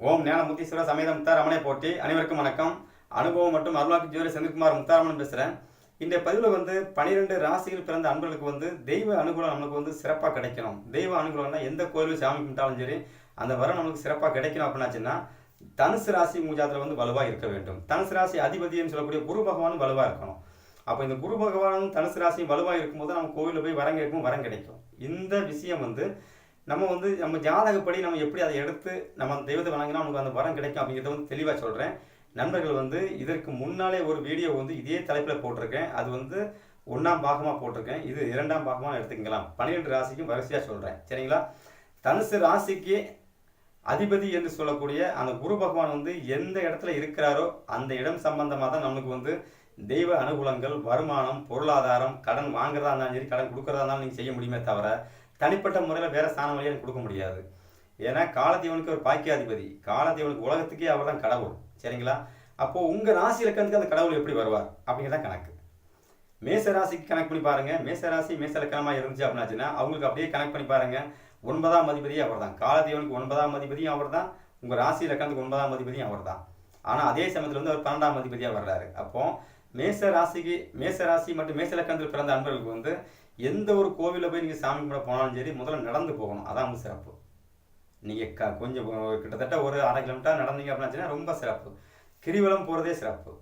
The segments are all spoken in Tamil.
ஓம் ஞான முத்தீஸ்வர சமேத முத்தாரமனை போட்டி அனைவருக்கும் வணக்கம். அனுபவம் மற்றும் அருள்வாக்கு ஜோதி செந்தில்குமார் முத்தாரமன் பேசுகிறேன் இந்த பதிவில் வந்து பனிரெண்டு ராசிகள் பிறந்த அன்பர்களுக்கு வந்து தெய்வ அனுகூலம் நம்மளுக்கு வந்து சிறப்பாக கிடைக்கணும். தெய்வ அனுகூலம்னா எந்த கோயிலும் சாமி கும்பிட்டாலும் சரி அந்த வரம் நம்மளுக்கு சிறப்பாக கிடைக்கணும் அப்படின்னாச்சுன்னா தனுசு ராசி மூஜாத்தில் வந்து வலுவாக இருக்க வேண்டும். தனுசு ராசி அதிபதினு சொல்லக்கூடிய குரு பகவான் வலுவாக இருக்கணும். அப்போ இந்த குரு பகவானும் தனுசு ராசியும் வலுவாக இருக்கும்போது நம்ம கோவிலில் போய் வரம் கேட்கும் வரம் கிடைக்கும். இந்த விஷயம் வந்து நம்ம வந்து நம்ம ஜாதகப்படி நம்ம எப்படி அதை எடுத்து நம்ம அந்த தெய்வத்தை வணங்கினா நமக்கு அந்த வரம் கிடைக்கும் அப்படிங்கிறத வந்து தெளிவாக சொல்கிறேன் நண்பர்கள் வந்து இதற்கு முன்னாலே ஒரு வீடியோ வந்து இதே தலைப்பில் போட்டிருக்கேன். அது வந்து ஒன்றாம் பாகமாக போட்டிருக்கேன். இது இரண்டாம் பாகமாக எடுத்துக்கலாம் பன்னிரெண்டு ராசிக்கும் வரிசையாக சொல்கிறேன் சரிங்களா? தனுசு ராசிக்கு அதிபதி என்று சொல்லக்கூடிய அந்த குரு பகவான் வந்து எந்த இடத்துல இருக்கிறாரோ அந்த இடம் சம்பந்தமாக தான் நமக்கு வந்து தெய்வ அனுகூலங்கள் வருமானம் பொருளாதாரம் கடன் வாங்குறதா இருந்தாலும் சரி கடன் கொடுக்குறதா இருந்தாலும் நீங்கள் செய்ய முடியுமே தவிர தனிப்பட்ட முறையில் வேற ஸ்தானம் எனக்கு கொடுக்க முடியாது. ஏன்னா காலத்தீவனுக்கு ஒரு பாக்கியாதிபதி. காலத்தீவனுக்கு உலகத்துக்கே அவர் தான் கடவுள். சரிங்களா? அப்போது உங்கள் ராசி இலக்கணத்துக்கு அந்த கடவுள் எப்படி வருவார்? அப்படிங்கிறத கணக்கு. மேச ராசிக்கு கணக்கு பண்ணி பாருங்கள் மேச ராசி மேச இலக்கணமாக இருந்துச்சு அப்படின்னாச்சுன்னா அவங்களுக்கு அப்படியே கணக்கு பண்ணி பாருங்கள் ஒன்பதாம் அதிபதி அவர் தான் காலதேவனுக்கு ஒன்பதாம் அதிபதியும் அவர் தான் உங்கள் ராசி இலக்கணத்துக்கு ஒன்பதாம் அதிபதியும் அவர் தான் ஆனால் அதே சமயத்தில் வந்து அவர் பன்னெண்டாம் மதிபதியாக வர்றாரு. அப்போ மேச ராசிக்கு மேச ராசி மற்றும் மேச இலக்கணத்தில் பிறந்த அன்பர்களுக்கு வந்து எந்த ஒரு கோவிலில் போய் நீங்கள் சாமி கும்பிட போனாலும் சரி முதல்ல நடந்து போகணும். அதான் வந்து சிறப்பு. நீங்கள் க கொஞ்சம் கிட்டத்தட்ட ஒரு அரை கிலோமீட்டர் நடந்தீங்க அப்படின்னா ரொம்ப சிறப்பு. கிரிவலம் போகிறதே சிறப்பு.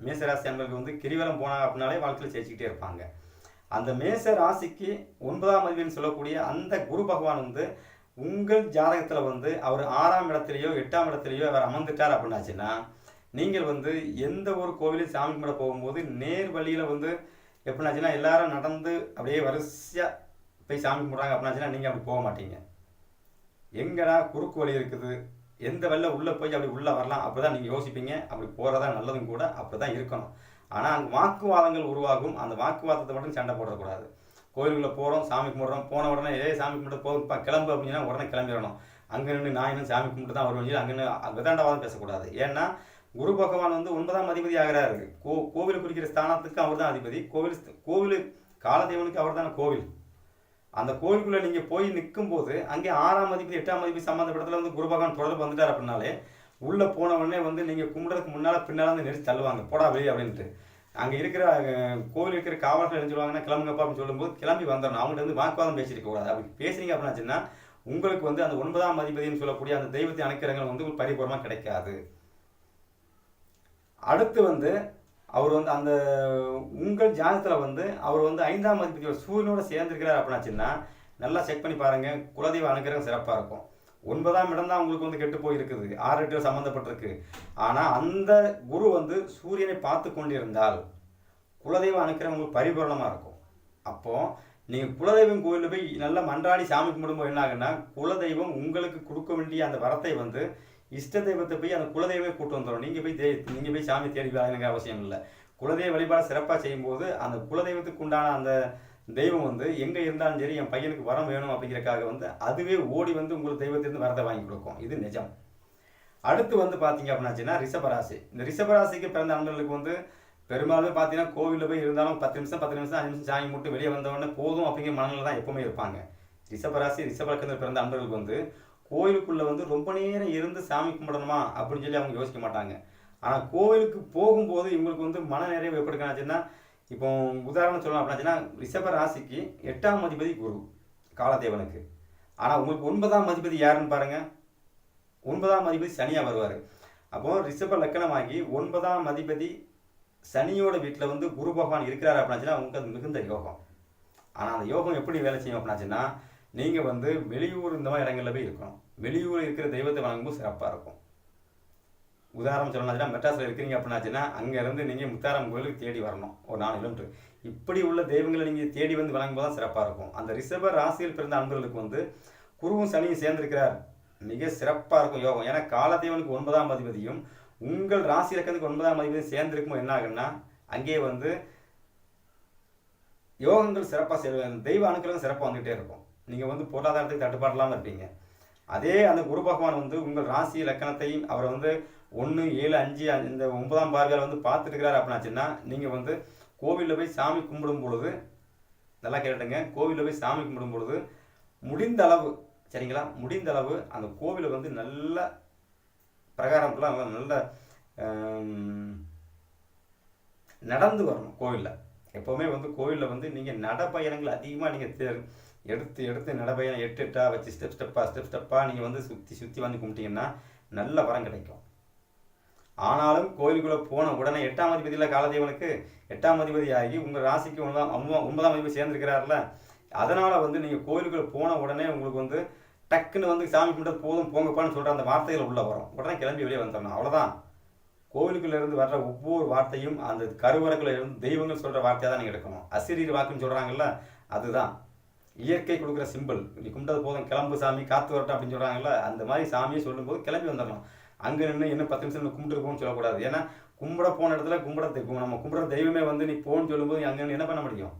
மேசராசி அன்பர்களுக்கு வந்து கிரிவலம் போனாங்க அப்படின்னாலே வாழ்க்கையில் ஜெயிச்சுக்கிட்டே இருப்பாங்க. அந்த மேச ராசிக்கு ஒன்பதாம் அதிபதினு சொல்லக்கூடிய அந்த குரு பகவான் வந்து உங்கள் ஜாதகத்தில் வந்து அவர் ஆறாம் இடத்துலையோ எட்டாம் இடத்துலையோ அவர் அமர்ந்துட்டார் அப்படின்னாச்சுன்னா நீங்கள் வந்து எந்த ஒரு கோவிலையும் சாமி கும்பிட போகும்போது நேர் வழியில் வந்து எப்படின்னாச்சுன்னா எல்லாரும் நடந்து அப்படியே வரிசையாக போய் சாமி கும்பிட்றாங்க. அப்படின்னாச்சுன்னா நீங்கள் அப்படி போக மாட்டீங்க. எங்கடா குறுக்கு வழி இருக்குது? எந்த வழியில் உள்ளே போய் அப்படி உள்ளே வரலாம்? அப்படி தான் நீங்கள் யோசிப்பீங்க. அப்படி போகிறதா நல்லதும் கூட அப்படி தான் இருக்கணும். ஆனால் அங்கே வாக்குவாதங்கள் உருவாகும். அந்த வாக்குவாதத்தை மட்டும் சண்டை போடக்கூடாது. கோயிலுக்குள்ளே போகிறோம் சாமி கும்பிட்றோம். போன உடனே ஏ சாமி கும்பிட்டு போதும்ப்பா கிளம்பு. அப்படின்னா உடனே கிளம்பிடணும். அங்கே நின்று நான் இன்னும் சாமி கும்பிட்டு தான் வருவேன். சொல்லி அங்கே நின்று விதாண்டவாதம் பேசக்கூடாது. ஏன்னா குரு பகவான் வந்து ஒன்பதாம் அதிபதி ஆகிறாரு. கோ கோவில் குறிக்கிற ஸ்தானத்துக்கு அவர் தான் அதிபதி. கோவில் கோவில் காலதேவனுக்கு அவர் தானே கோவில். அந்த கோவிலுக்குள்ளே நீங்கள் போய் நிற்கும் போது அங்கே ஆறாம் அதிபதி எட்டாம் அதிபதி சம்மந்தப்பட்டத்தில் வந்து குரு பகவான் தொடர்பு வந்துட்டார் அப்படின்னாலே உள்ளே போன உடனே வந்து நீங்கள் கும்பிடுறதுக்கு முன்னால் பின்னால வந்து நெரிச்சு தள்ளுவாங்க. போடா வெளியே அப்படின்ட்டு. அங்கே இருக்கிற கோவில் இருக்கிற காவலர்கள் என்ன சொல்லுவாங்கன்னா கிளம்புங்கப்பா அப்படின்னு சொல்லும்போது கிளம்பி வந்துடணும் அவங்கள்ட்ட வந்து வாக்குவாதம் பேசியிருக்க கூடாது அப்படி பேசுனீங்க அப்படின்னாச்சுன்னா உங்களுக்கு வந்து அந்த ஒன்பதாம் அதிபதினு சொல்லக்கூடிய அந்த தெய்வத்தை அணைக்கிறங்கள் வந்து பரிபூர்ணமாக கிடைக்காது. அடுத்து வந்து அவர் வந்து அந்த உங்கள் ஜாதகத்தில் வந்து அவர் வந்து ஐந்தாம் அதிபதியோட சூரியனோட சேர்ந்திருக்கிறார் அப்படின்னாச்சுன்னா நல்லா செக் பண்ணி பாருங்க. குலதெய்வ அனுகிரகம் சிறப்பாக இருக்கும். ஒன்பதாம் இடம் தான் உங்களுக்கு வந்து கெட்டு போயிருக்குது. ஆறு எட்டு சம்மந்தப்பட்டிருக்கு ஆனால் அந்த குரு வந்து சூரியனை பார்த்து கொண்டிருந்தால் குலதெய்வ அனுக்கிரகம் உங்களுக்கு பரிபூரணமாக இருக்கும். அப்போது நீங்கள் குலதெய்வம் கோயிலில் போய் நல்லா மன்றாடி சாமி கும்பிடும்போது என்ன ஆகுன்னா குலதெய்வம் உங்களுக்கு கொடுக்க வேண்டிய அந்த வரத்தை வந்து இஷ்ட தெய்வத்தை போய் அந்த குலதெய்வமே கூட்டு வந்துடும் நீங்கள் போய் தே நீங்கள் போய் சாமி தேடி வாங்க அவசியம் இல்லை. குலதெய்வ வழிபாடு சிறப்பாக செய்யும்போது அந்த குலதெய்வத்துக்கு உண்டான அந்த தெய்வம் வந்து எங்கே இருந்தாலும் சரி என் பையனுக்கு வரம் வேணும் அப்படிங்கிறக்காக வந்து அதுவே ஓடி வந்து உங்களுக்கு தெய்வத்திலிருந்து வரத்தை வாங்கி கொடுக்கும். இது நிஜம். அடுத்து வந்து பார்த்தீங்க அப்படின்னாச்சுன்னா ரிஷபராசி. இந்த ரிஷபராசிக்கு பிறந்த நண்பர்களுக்கு வந்து பெரும்பாலும் பார்த்தீங்கன்னா கோவிலில் போய் இருந்தாலும் பத்து நிமிஷம் பத்து நிமிஷம் அஞ்சு நிமிஷம் சாமி மட்டும் வெளியே வந்தவொடனே போதும் அப்படிங்கிற மனநிலை தான் எப்பவுமே இருப்பாங்க. ரிஷபராசி ரிஷபலக்கத்தில் பிறந்த அன்பர்களுக்கு வந்து கோயிலுக்குள்ளே வந்து ரொம்ப நேரம் இருந்து சாமி கும்பிடணுமா அப்படின்னு சொல்லி அவங்க யோசிக்க மாட்டாங்க. ஆனால் கோவிலுக்கு போகும்போது இவங்களுக்கு வந்து மன நிறைவு எப்படி கணாச்சுன்னா இப்போ உதாரணம் சொல்லணும் அப்படின்னாச்சுன்னா ரிஷப ராசிக்கு எட்டாம் அதிபதி குரு காலதேவனுக்கு ஆனால் உங்களுக்கு ஒன்பதாம் அதிபதி யாருன்னு பாருங்கள் ஒன்பதாம் அதிபதி சனியாக வருவார். அப்போது ரிஷப லக்கணமாகி ஒன்பதாம் அதிபதி சனியோட வீட்டில் வந்து குரு பகவான் இருக்கிறார் அப்படின்னாச்சுன்னா உங்களுக்கு அது மிகுந்த யோகம். ஆனால் அந்த யோகம் எப்படி வேலை செய்யும் அப்படின்னாச்சுன்னா நீங்கள் வந்து வெளியூர் இந்த மாதிரி இடங்களில் போய் இருக்கணும். வெளியூர் இருக்கிற தெய்வத்தை வணங்கும்போது சிறப்பாக இருக்கும். உதாரணம் சொல்லணும்னா மெட்ராஸில் இருக்கிறீங்க அப்படின்னாச்சுன்னா அங்கேருந்து நீங்கள் முத்தாரம் கோயிலுக்கு தேடி வரணும். ஒரு நாலு கிலோமீட்டர் இப்படி உள்ள தெய்வங்களை நீங்கள் தேடி வந்து வழங்கும்போது தான் சிறப்பாக இருக்கும். அந்த ரிஷப ராசியில் பிறந்த அன்பர்களுக்கு வந்து குருவும் சனியும் சேர்ந்திருக்கிறார். மிக சிறப்பாக இருக்கும் யோகம். ஏன்னா காலதேவனுக்கு ஒன்பதாம் அதிபதியும் உங்கள் ராசி இலக்கணத்துக்கு ஒன்பதாம் அதிபதியும் சேர்ந்திருக்கும் என்ன ஆகுன்னா அங்கேயே வந்து யோகங்கள் சிறப்பாக செல் தெய்வ அணுக்களும் சிறப்பாக வந்துகிட்டே இருக்கும். நீங்கள் வந்து பொருளாதாரத்துக்கு தட்டுப்பாடு இல்லாமல் இருப்பீங்க. அதே அந்த குரு பகவான் வந்து உங்கள் ராசி லக்கணத்தையும் அவர் வந்து ஒன்று ஏழு அஞ்சு அஞ்சு, இந்த ஒன்பதாம் பார்வையால் வந்து பார்த்துட்டு அப்படின்னாச்சுன்னா நீங்கள் வந்து கோவிலில் போய் சாமி கும்பிடும் பொழுது நல்லா கேட்டுங்க கோவிலில் போய் சாமி கும்பிடும் பொழுது முடிந்த அளவு சரிங்களா? முடிந்த அளவு அந்த கோவிலை வந்து நல்லா பிரகாரம் ஃபுல்லாக நல்ல நடந்து வரணும் கோவிலில் எப்போவுமே வந்து கோவிலில் வந்து நீங்கள் நடைப்பயணங்கள் அதிகமாக நீங்கள் தே எடுத்து எடுத்து நடைப்பயணம் எட்டு எட்டாக வச்சு ஸ்டெப் ஸ்டெப்பாக ஸ்டெப் ஸ்டெப்பாக நீங்கள் வந்து சுற்றி சுற்றி வந்து கும்பிட்டீங்கன்னா நல்ல வரம் கிடைக்கும். ஆனாலும் கோயிலுக்குள்ளே போன உடனே எட்டாம் அதிபதியில் காலதேவனுக்கு எட்டாம் அதிபதி ஆகி உங்கள் ராசிக்கு ஒன்பதாம் ஒன்பதாம் ஒன்பதாம் அதிபதி சேர்ந்துருக்கிறார்ல அதனால் வந்து நீங்கள் கோயிலுக்குள்ளே போன உடனே உங்களுக்கு வந்து டக்குன்னு வந்து சாமி கும்பிட்டு போதும் போங்கப்பான்னு சொல்கிற அந்த வார்த்தைகள் உள்ளே வரும். உடனே கிளம்பி வெளியே வந்துடணும் அவ்வளோதான் கோவிலுக்குள்ளேருந்து வர்ற ஒவ்வொரு வார்த்தையும் அந்த கருவறைக்குள்ள இருந்து தெய்வங்கள் சொல்கிற வார்த்தையாக தான் நீங்கள் எடுக்கணும். அசிரீர் வாக்குன்னு சொல்கிறாங்கல்ல அதுதான். இயற்கை கொடுக்குற சிம்பிள் நீ கும்பிட்டது போதும் கிளம்பு சாமி காத்து வரட்டும் அப்படின்னு சொல்கிறாங்கல்ல அந்த மாதிரி சாமியை சொல்லும்போது கிளம்பி வந்துடணும். அங்கே நின்று இன்னும் பத்து நிமிஷம் கும்பிட்டு சொல்லக்கூடாது. ஏன்னா கும்பிட போன இடத்துல கும்பிட நம்ம கும்பிட்ற தெய்வமே வந்து நீ போன்னு சொல்லும்போது நீ அங்கே என்ன பண்ண முடியும்?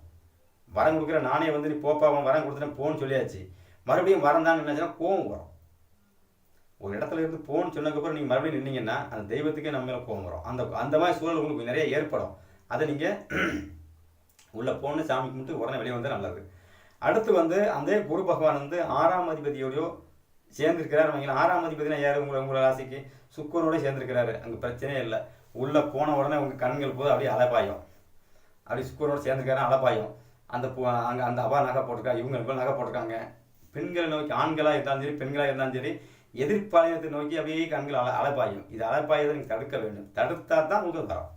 வரம் கொடுக்குற நானே வந்து நீ போப்பா அவன் வரம் கொடுத்துட்டேன் போன்னு சொல்லியாச்சு. மறுபடியும் வரந்தான்னு நினைச்சுன்னா கோவம் வரும். ஒரு இடத்துல இருந்து போன்னு சொன்னதுக்கப்புறம் நீங்கள் மறுபடியும் நின்னீங்கன்னா அந்த தெய்வத்துக்கே நம்ம மேலே கோவம் வரும். அந்த அந்த மாதிரி சூழல் உங்களுக்கு நிறைய ஏற்படும். அதை நீங்கள் உள்ளே போன்னு சாமி கும்பிட்டு உடனே வெளியே வந்தால் நல்லது. அடுத்து வந்து அந்த குரு பகவான் வந்து ஆறாம் அதிபதியோடையோ சேர்ந்திருக்கிறார். வைங்களேன் ஆறாம் அதிபதினா யார்? உங்களை உங்களை ராசிக்கு? சுக்கரோட சேர்ந்திருக்கிறாரு. அங்கே பிரச்சனையே இல்லை. உள்ளே போன உடனே உங்கள் கண்கள் போது அப்படியே அலப்பாயும். அப்படி சுக்கரோட சேர்ந்துருக்காரு அலப்பாயும். அந்த அங்கே அந்த அவா நகை போட்டிருக்கா இவங்க இவங்க நகை போட்டிருக்காங்க. பெண்களை நோக்கி ஆண்களாக இருந்தாலும் சரி பெண்களாக இருந்தாலும் சரி எதிர்பாளையத்தை நோக்கி அப்படியே கண்கள் அல அலைப்பாயும். இது அலைப்பாயதை நீங்கள் தடுக்க வேண்டும். தடுத்தா தான் உங்களுக்கு வரும்.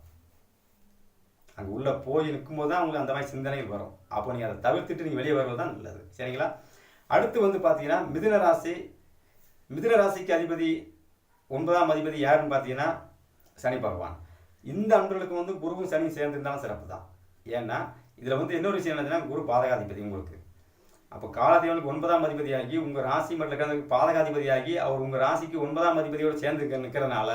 அங்கே உள்ளே போய் நிற்கும்போது தான் உங்களுக்கு அந்த மாதிரி சிந்தனைகள் வரும். அப்போ நீங்கள் அதை தவிர்த்துட்டு நீங்கள் வெளியே வருவது தான் நல்லது. சரிங்களா? அடுத்து வந்து பார்த்தீங்கன்னா மிதுன ராசி மிதுன ராசிக்கு அதிபதி ஒன்பதாம் அதிபதி யாருன்னு பார்த்தீங்கன்னா சனி பகவான். இந்த அன்பர்களுக்கு வந்து குருவும் சனியும் சேர்ந்துருந்தாலும் சிறப்பு தான். ஏன்னா இதில் வந்து இன்னொரு விஷயம் என்னதுன்னா குரு பாதகாதிபதி உங்களுக்கு. அப்போ காலதேவனுக்கு ஒன்பதாம் அதிபதியாகி உங்கள் ராசி மட்டும் இருக்கிற பாதகாதிபதியாகி அவர் உங்கள் ராசிக்கு ஒன்பதாம் அதிபதியோடு சேர்ந்து நிற்கிறனால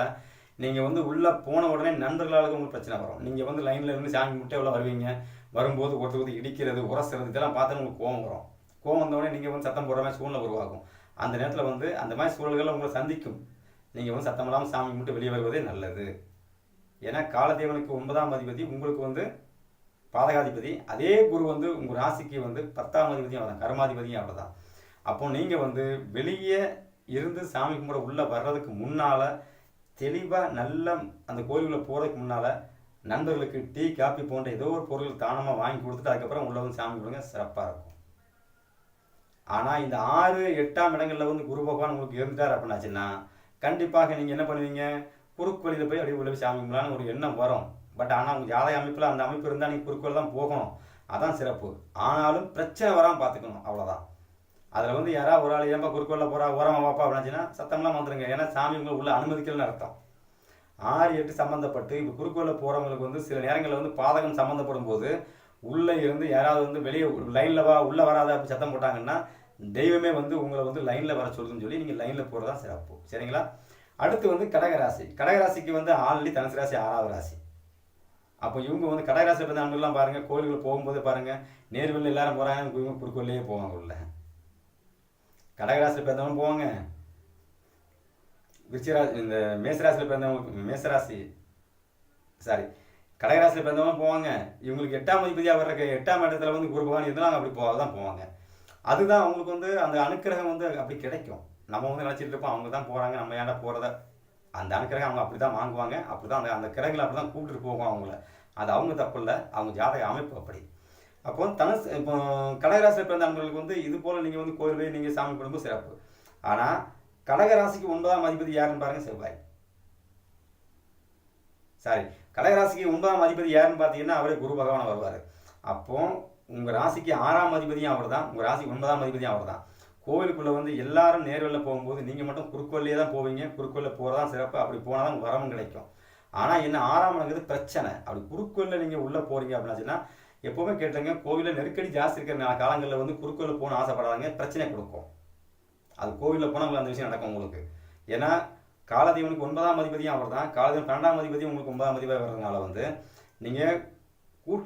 நீங்கள் வந்து உள்ளே போன உடனே நண்பர்களால் உங்களுக்கு பிரச்சனை வரும். நீங்கள் வந்து லைனில் இருந்து சாமி முட்டை எவ்வளோ வருவீங்க? வரும்போது ஒருத்தர் ஒருத்தர் இடிக்கிறது உரசுறது இதெல்லாம் பார்த்து உங்களுக்கு கோவம் வரும். கோவம் வந்தவுடனே நீங்கள் வந்து சத்தம் போடுற மாதிரி சூழ்நிலை உருவாகும். அந்த நேரத்தில் வந்து அந்த மாதிரி சூழல்களை உங்களை சந்திக்கும். நீங்கள் வந்து சத்தம் இல்லாமல் சாமி கும்பிட்டு வெளியே வருவதே நல்லது. ஏன்னா காலதேவனுக்கு ஒன்பதாம் அதிபதி உங்களுக்கு வந்து பாதகாதிபதி அதே குரு வந்து உங்கள் ராசிக்கு வந்து பத்தாம் அதிபதியும் அவ்வளோதான் கர்மாதிபதியும் அவ்வளோதான் தான் அப்போ நீங்கள் வந்து வெளியே இருந்து சாமி கும்பிட உள்ளே வர்றதுக்கு முன்னால் தெளிவாக நல்ல அந்த கோயிலுக்குள்ளே போகிறதுக்கு முன்னால் நண்பர்களுக்கு டீ காப்பி போன்ற ஏதோ ஒரு பொருள் தானமாக வாங்கி கொடுத்துட்டு அதுக்கப்புறம் உள்ள வந்து சாமி கும்பிடுங்க சிறப்பாக இருக்கும். ஆனால் இந்த ஆறு எட்டாம் இடங்களில் வந்து குரு பகவான் உங்களுக்கு இருந்துட்டார் அப்படின்னாச்சுன்னா கண்டிப்பாக நீங்கள் என்ன பண்ணுவீங்க? குறுக்கு வழியில் போய் அப்படியே உள்ள போய் சாமி கும்பிடலான்னு ஒரு எண்ணம் வரும். பட் ஆனால் உங்கள் ஜாதக அமைப்பில் அந்த அமைப்பு இருந்தால் நீங்கள் குறுக்கோள் தான் போகணும். அதான் சிறப்பு. ஆனாலும் பிரச்சனை வராமல் பார்த்துக்கணும் அவ்வளோதான் அதில் வந்து யாராவது ஒரு ஆள் ஏன்பா குறுக்கு போகிறா ஓரமாக வாப்பா அப்படின்னாச்சுன்னா சத்தம்லாம் வந்துருங்க. ஏன்னா சாமி உங்களை உள்ள அனுமதிக்கலன்னு அர்த்தம். ஆறு எட்டு சம்மந்தப்பட்டு இப்போ குறுக்கோளில் போகிறவங்களுக்கு வந்து சில நேரங்களில் வந்து பாதகம் சம்மந்தப்படும் போது உள்ளே இருந்து யாராவது வந்து வெளியே லைனில் வா உள்ளே வராத அப்படி சத்தம் போட்டாங்கன்னா தெய்வமே வந்து உங்களை வந்து லைனில் வர சொல்லுதுன்னு சொல்லி நீங்கள் லைனில் போகிறது தான் சிறப்பு. சரிங்களா? அடுத்து வந்து கடகராசி. கடகராசிக்கு வந்து ஆல்ரெடி தனுசு ராசி ஆறாவது ராசி. அப்போ இவங்க வந்து கடகராசி பிறந்த ஆண்கள்லாம் பாருங்கள் கோயில்கள் போகும்போது பாருங்கள் நேர்வில் எல்லாரும் போகிறாங்க இவங்க குறுக்கோல்லையே போவாங்க உள்ள. கடகராசியில் பிறந்தவங்க போவாங்க. விருச்சிராசி இந்த மேசராசியில் பிறந்தவங்க மேசராசி சாரி கடகராசியில் பிறந்தவங்க போவாங்க. இவங்களுக்கு எட்டாம் அதிபதியாக வர்ற எட்டாம் இடத்துல வந்து குரு பகவான் இருந்தாலும் அப்படி போக தான் போவாங்க. அதுதான் அவங்களுக்கு வந்து அந்த அனுக்கிரகம் வந்து அப்படி கிடைக்கும். நம்ம வந்து நினச்சிட்டு இருப்போம் அவங்க தான் போகிறாங்க நம்ம ஏன்டா போகிறத அந்த அனுக்கிரகம் அவங்க அப்படி தான் வாங்குவாங்க. அப்படி தான் அந்த அந்த கிரகங்களை அப்படி தான் கூப்பிட்டு போவோம் அவங்கள. அது அவங்க தப்பு இல்லை. அவங்க ஜாதக அமைப்பு அப்படி. அப்போ தனுசு இப்போ கடகராசியில் பிறந்த அன்பர்களுக்கு வந்து இது போல் நீங்கள் வந்து கோயில் போய் நீங்கள் சாமி குடும்பம் சிறப்பு. ஆனால் கடகராசிக்கு ஒன்பதாம் அதிபதி யாருன்னு பாருங்க செவ்வாய். சாரி கடகராசிக்கு ஒன்பதாம் அதிபதி யாருன்னு பார்த்தீங்கன்னா அவரே குரு பகவான் வருவார். அப்போ உங்கள் ராசிக்கு ஆறாம் அதிபதியும் அவர் தான் உங்கள் ராசிக்கு ஒன்பதாம் அதிபதியும் அவர் தான் கோவிலுக்குள்ளே வந்து எல்லாரும் நேர்வழியில் போகும்போது நீங்கள் மட்டும் குறுக்கோல்லையே தான் போவீங்க குறுக்கோல்ல போகிறதான் சிறப்பு. அப்படி போனால் தான் வரவும் கிடைக்கும். ஆனால் என்ன ஆறாம் இடங்கிறது பிரச்சனை. அப்படி குறுக்கோல்ல நீங்கள் உள்ளே போகிறீங்க அப்படின்னாச்சுன்னா எப்போவுமே கேட்டுங்க கோவிலில் நெருக்கடி ஜாஸ்தி இருக்கிற காலங்களில் வந்து குறுக்கோல்ல போகணும்னு ஆசைப்படாதீங்க பிரச்சனை கொடுக்கும். அது கோவிலில் போனால் அந்த விஷயம் நடக்கும் உங்களுக்கு. ஏன்னா காலதேவனுக்கு ஒன்பதாம் அதிபதியும் அவர் தான் காலதேவன் பன்னெண்டாம் அதிபதியும் உங்களுக்கு ஒன்பதாம் அதிபதியாக வர்றதுனால வந்து நீங்கள்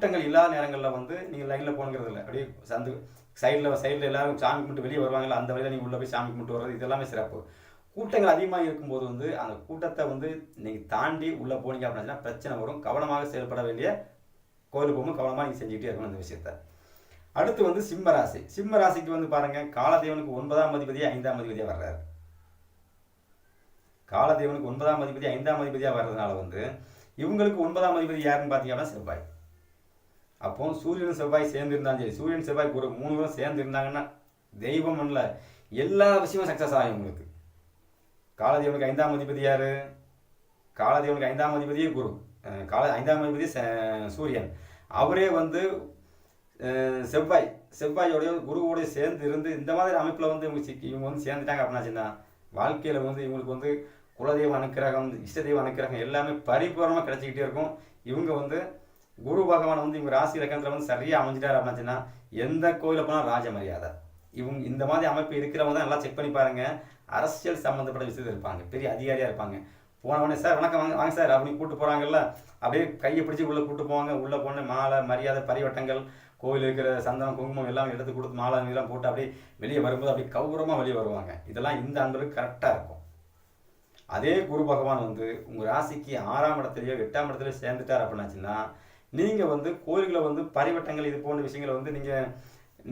கூட்டங்கள் இல்லாத நேரங்களில் வந்து நீங்கள் லைனில் போகணுங்கிறது இல்லை அப்படியே சந்து சைடில் சைடில் எல்லாரும் சாமி கும்பிட்டு வெளியே வருவாங்கல்ல அந்த வழியில் நீங்கள் உள்ளே போய் சாமி கும்பிட்டு வர்றது இதெல்லாமே சிறப்பு. கூட்டங்கள் அதிகமாக இருக்கும்போது வந்து அந்த கூட்டத்தை வந்து நீங்கள் தாண்டி உள்ளே போனீங்க அப்படின்னா பிரச்சனை வரும். கவனமாக செயல்பட வேண்டிய கோயிலுக்கு போகும்போது கவனமாக நீங்கள் செஞ்சுக்கிட்டே இருக்கணும் அந்த விஷயத்த. அடுத்து வந்து சிம்ம ராசி. சிம்ம ராசிக்கு வந்து பாருங்கள் காலதேவனுக்கு ஒன்பதாம் அதிபதியாக ஐந்தாம் அதிபதியாக வர்றாரு. காலதேவனுக்கு ஒன்பதாம் அதிபதி ஐந்தாம் அதிபதியாக வர்றதுனால வந்து இவங்களுக்கு ஒன்பதாம் அதிபதி யாருன்னு பார்த்தீங்கன்னா செவ்வாய். அப்போ சூரியன் செவ்வாய் சேர்ந்து இருந்தாலும் சரி சூரியன் செவ்வாய் குரு மூணு பேரும் சேர்ந்து இருந்தாங்கன்னா தெய்வம் இல்லை. எல்லா விஷயமும் சக்ஸஸ் ஆகும் உங்களுக்கு. காலதேவனுக்கு ஐந்தாம் அதிபதி யாரு? காலதேவனுக்கு ஐந்தாம் அதிபதியே குரு. கால ஐந்தாம் அதிபதி சூரியன். அவரே வந்து செவ்வாய் செவ்வாயோடைய குருவோடய சேர்ந்து இருந்து இந்த மாதிரி அமைப்பில் வந்து இவங்க சிக்கி இவங்க வந்து சேர்ந்துட்டாங்க அப்படின்னாச்சுன்னா வாழ்க்கையில் வந்து இவங்களுக்கு வந்து குலதெய்வ அனுக்கிரகம் இஷ்டதெய்வ அனுக்கிரகம் எல்லாமே பரிபூர்ணமாக கிடைச்சிக்கிட்டே இருக்கும். இவங்க வந்து குரு பகவான் வந்து இவங்க ராசி இலக்கணத்தில் வந்து சரியாக அமைஞ்சிட்டாரு அப்படின்னாச்சுன்னா எந்த கோயிலில் போனால் ராஜ மரியாதை. இவங்க இந்த மாதிரி அமைப்பு இருக்கிறவங்க தான் நல்லா செக் பண்ணி பாருங்க. அரசியல் சம்மந்தப்பட்ட விஷயத்தில் இருப்பாங்க. பெரிய அதிகாரியாக இருப்பாங்க. போனவொடனே சார் வணக்கம் வாங்க வாங்க சார் அப்படின்னு கூப்பிட்டு போகிறாங்கல்ல அப்படியே கையை பிடிச்சி உள்ளே கூப்பிட்டு போவாங்க. உள்ளே போன மாலை மரியாதை பரிவட்டங்கள் கோயில் இருக்கிற சந்தனம் குங்குமம் எல்லாம் எடுத்து கொடுத்து மாலை இதெல்லாம் போட்டு அப்படியே வெளியே வரும்போது அப்படியே கௌரவமாக வெளியே வருவாங்க. இதெல்லாம் இந்த அன்பருக்கு கரெக்டாக இருக்கும். அதே குரு பகவான் வந்து உங்கள் ராசிக்கு ஆறாம் இடத்துலையோ எட்டாம் இடத்துலையோ சேர்ந்துட்டார் அப்படின்னாச்சுன்னா நீங்கள் வந்து கோயில்களை வந்து பரிவட்டங்கள் இது போன்ற விஷயங்களை வந்து நீங்கள்